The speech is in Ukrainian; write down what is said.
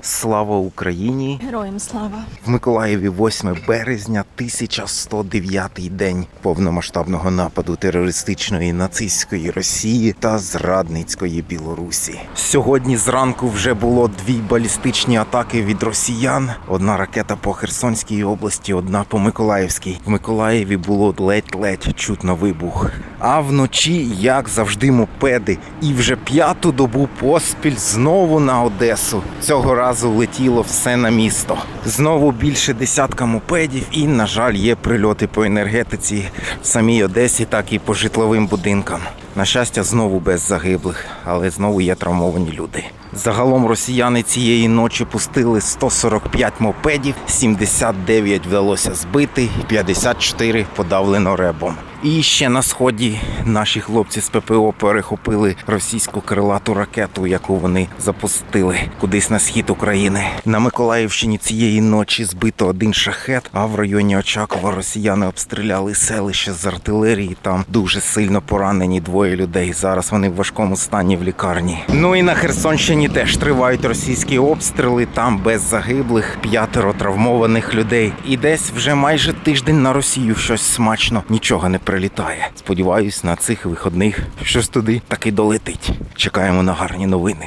Слава Україні! Героям слава. В Миколаєві 8 березня, 1109 день повномасштабного нападу терористичної нацистської Росії та зрадницької Білорусі. Сьогодні зранку вже було дві балістичні атаки від росіян. Одна ракета по Херсонській області, одна по Миколаївській. В Миколаєві було ледь-ледь чутно вибух. А вночі, як завжди, мопеди. І вже п'яту добу поспіль знову на Одесу. Цього разу летіло все на місто. Знову більше десятка мопедів, і, на жаль, є прильоти по енергетиці в самій Одесі, так і по житловим будинкам. На щастя, знову без загиблих, але знову є травмовані люди. Загалом росіяни цієї ночі пустили 145 мопедів, 79 вдалося збити, 54 подавлено ребом. І ще на сході наші хлопці з ППО перехопили російську крилату ракету, яку вони запустили кудись на схід України. На Миколаївщині цієї ночі збито один шахет, а в районі Очакова росіяни обстріляли селище з артилерії. Там дуже сильно поранені двоє людей. Зараз вони в важкому стані в лікарні. Ну і на Херсонщині теж тривають російські обстріли. Там без загиблих, п'ятеро травмованих людей. І десь вже майже тиждень на Росію щось смачно нічого не прилітає. Сподіваюсь, на цих виходних щось туди таки долетить. Чекаємо на гарні новини.